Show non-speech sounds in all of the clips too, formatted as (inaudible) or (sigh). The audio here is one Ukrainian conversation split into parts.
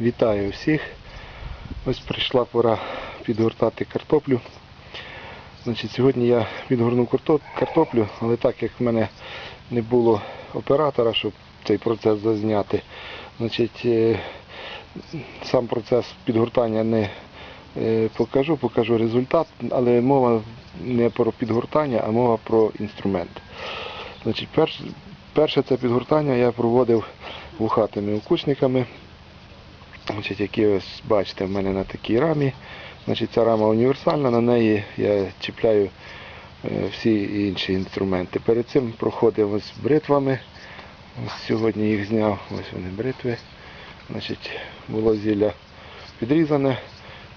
Вітаю всіх. Ось прийшла пора підгортати картоплю. Значить, сьогодні я підгорнув картоплю, але так як в мене не було оператора, щоб цей процес зазняти, значить, е, сам процес підгортання не е, покажу, покажу результат, але мова не про підгортання, а мова про інструмент. Значить, перш, перше це підгортання я проводив вухатими окучниками. Значить, які ось бачите в мене на такій рамі. Значить, ця рама універсальна, на неї я чіпляю е, всі інші інструменти. Перед цим проходив ось бритвами. Ось сьогодні їх зняв, ось вони бритви. Значить, було зілля підрізане.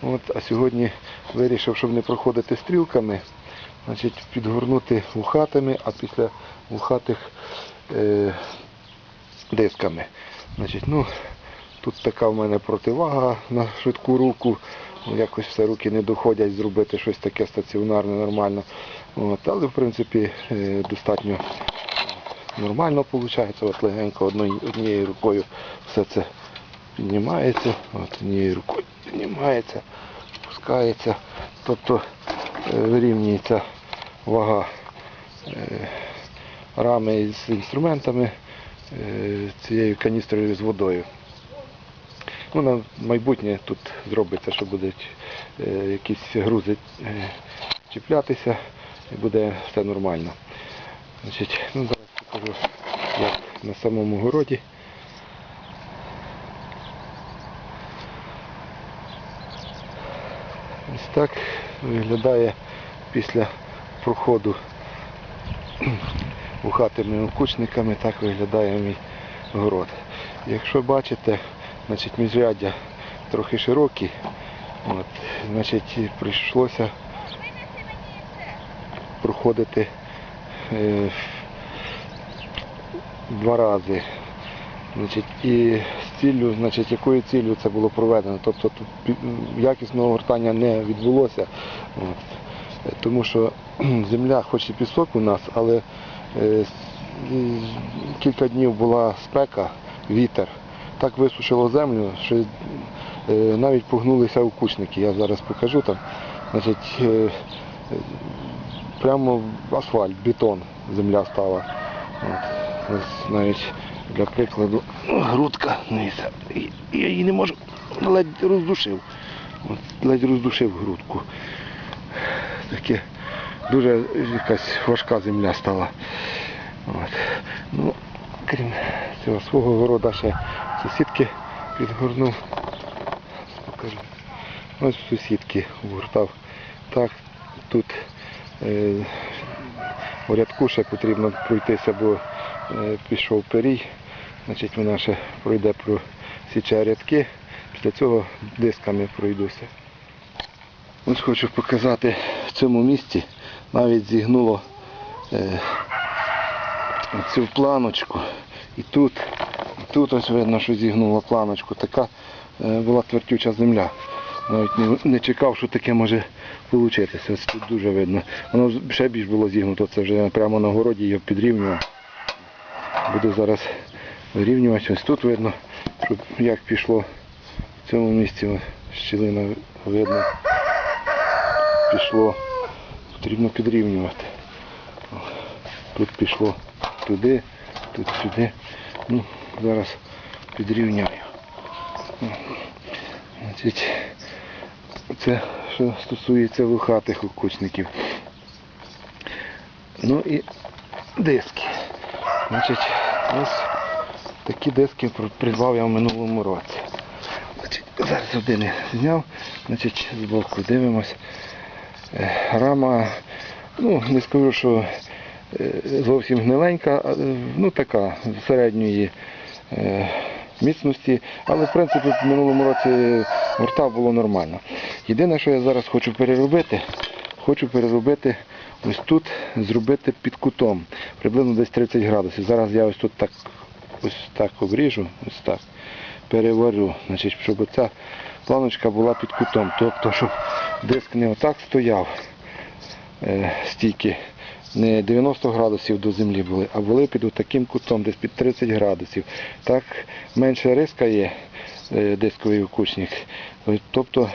От, а сьогодні вирішив, щоб не проходити стрілками, значить, підгорнути вухатими, а після вухатих е, дисками. Значить, ну, Тут така в мене противага на швидку руку. Ну, Якось все руки не доходять зробити щось таке стаціонарне, нормально. От, але в принципі е, достатньо нормально виходить. От легенько однією рукою все це піднімається, от однією рукою піднімається, спускається. Тобто е, вирівнюється вага е, рами з інструментами цією каністрою з водою. Ну, на майбутнє тут зробиться, що будуть е, якісь грузи е, чіплятися і буде все нормально. Значить, ну, зараз покажу, як на самому городі. Ось так виглядає після проходу вухатими окучниками, так виглядає мій город. Якщо бачите, значить міжряддя трохи широкі, от, значить прийшлося проходити е, два рази. Значить, і з ціллю, значить, якою ціллю це було проведено. Тобто тут якісного гортання не відбулося. От. Тому що (clears throat) земля, хоч і пісок у нас, але е, кілька днів була спека, вітер. Так висушило землю, що е, навіть погнулися укучники. Я зараз покажу там. Значить, е, прямо асфальт, бетон земля стала. От. Ось навіть для прикладу грудка, і- я її не можу, ледь роздушив. От, ледь роздушив грудку. Таке дуже якась важка земля стала. От. Ну, крім цього свого города ще сусідки підгорнув. Покажу. Ось сусідки вгортав. Так, тут е, у рядку ще потрібно пройтися, бо е, пішов перій. Значить, вона ще пройде про січе рядки. Після цього дисками пройдуся. Ось хочу показати в цьому місці навіть зігнуло е, цю планочку. І тут, тут ось видно, що зігнуло планочку. Така е, була твердюча земля. Навіть не, не чекав, що таке може вийти. Ось тут дуже видно. Воно ще більш було зігнуто, це вже прямо на городі його підрівнював. Буду зараз вирівнювати. Ось тут видно, щоб як пішло в цьому місці. Щілина видно. Пішло. Потрібно підрівнювати. Тут пішло туди, тут сюди. Ну, зараз підрівняю. Це що стосується вухатих окучників. Ну і диски. Значить, ось такі диски придбав я в минулому році. Значить, зараз один зняв, значить, збоку дивимось. Е, Рама, ну, не скажу, що е, зовсім гниленька, ну така середньої міцності, але в принципі в минулому році горта було нормально. Єдине, що я зараз хочу переробити, хочу переробити ось тут, зробити під кутом, приблизно десь 30 градусів. Зараз я ось тут так ось так обріжу, ось так, переварю, значить, щоб ця планочка була під кутом. Тобто, щоб диск не отак стояв е, стійки, не 90 градусів до землі були, а були під таким кутом, десь під 30 градусів. Так менше риска є, е, дисковий окучник. Е, Тобто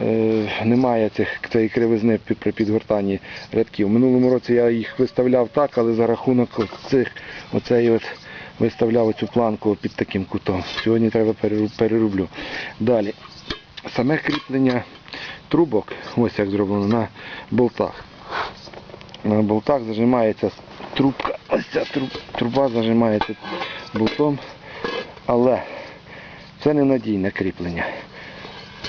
е, немає цих, цієї кривизни при підгортанні рядків. Минулому році я їх виставляв так, але за рахунок цих оцеї от виставляв цю планку під таким кутом. Сьогодні треба перероблю. Далі. Саме кріплення трубок, ось як зроблено на болтах. На болтах зажимається трубка, ось ця труб- труба зажимається болтом, але це не надійне кріплення.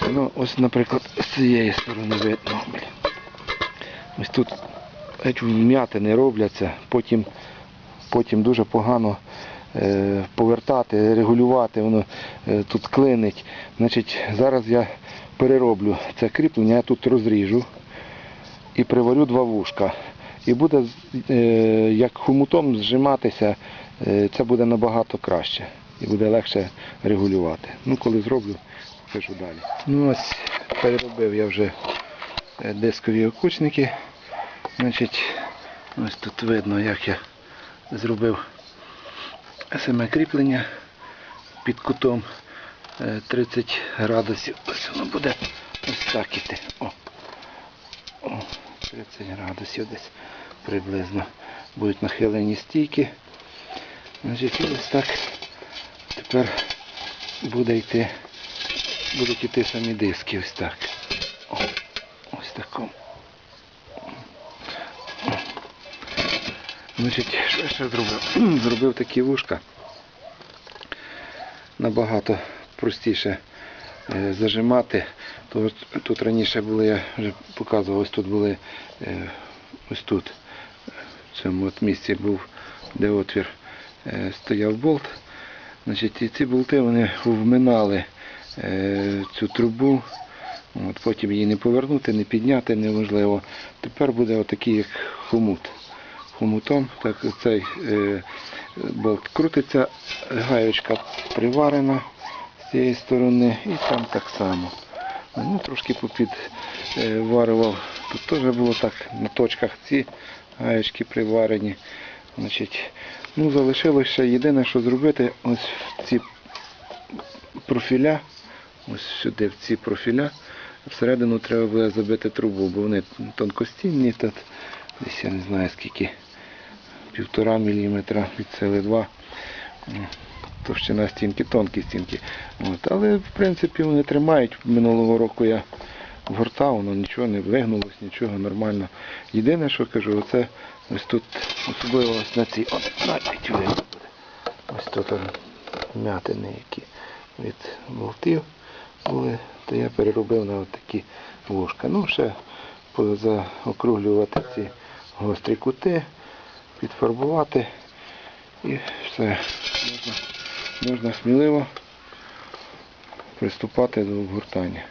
Ну, ось, наприклад, з цієї сторони видно. Ось тут геть вм'ятини робляться, потім, потім дуже погано е, повертати, регулювати, воно е, тут клинить. Значить, зараз я перероблю це кріплення, я тут розріжу і приварю два вушка. І буде е, як хомутом зжиматися, е, це буде набагато краще і буде легше регулювати. Ну, коли зроблю, покажу далі. Ну ось переробив я вже е, дискові окучники. Значить, ось тут видно, як я зробив саме кріплення під кутом е, 30 градусів. Ось воно буде ось так іти. О, 30 градусів десь приблизно будуть нахилені стійки. Значить, ось так тепер буде йти, будуть йти самі диски ось так. Ось такому. Значить, що я ще зробив? (clears throat) Зробив такі вушка. Набагато простіше зажимати. Тут, тут раніше були, я вже показував, ось тут були, е, ось тут, в цьому от місці був, де отвір, е, стояв болт. Значить, і ці болти вони вминали е, цю трубу. От, потім її не повернути, не підняти неможливо. Тепер буде отакий як хомут. Хомутом так цей е, болт крутиться, гаєчка приварена з цієї сторони і там так само. Ну, трошки попідварював. Тут теж було так на точках ці гаєчки приварені. Значить, ну, залишилося єдине, що зробити, ось в ці профіля, ось сюди в ці профіля, всередину треба буде забити трубу, бо вони тонкостінні, тут десь я не знаю скільки, півтора міліметра від сили два. Товщина стінки, тонкі стінки. От. Але в принципі вони тримають. Минулого року я гортав, воно нічого не вигнулось, нічого нормально. Єдине, що кажу, оце ось тут, особливо ось на цій, от, навіть видно буде. Ось тут м'ятини, які від болтів були, то я переробив на такі вушка. Ну, ще заокруглювати ці гострі кути, підфарбувати і все. Можна, сміливо приступати до обгортання.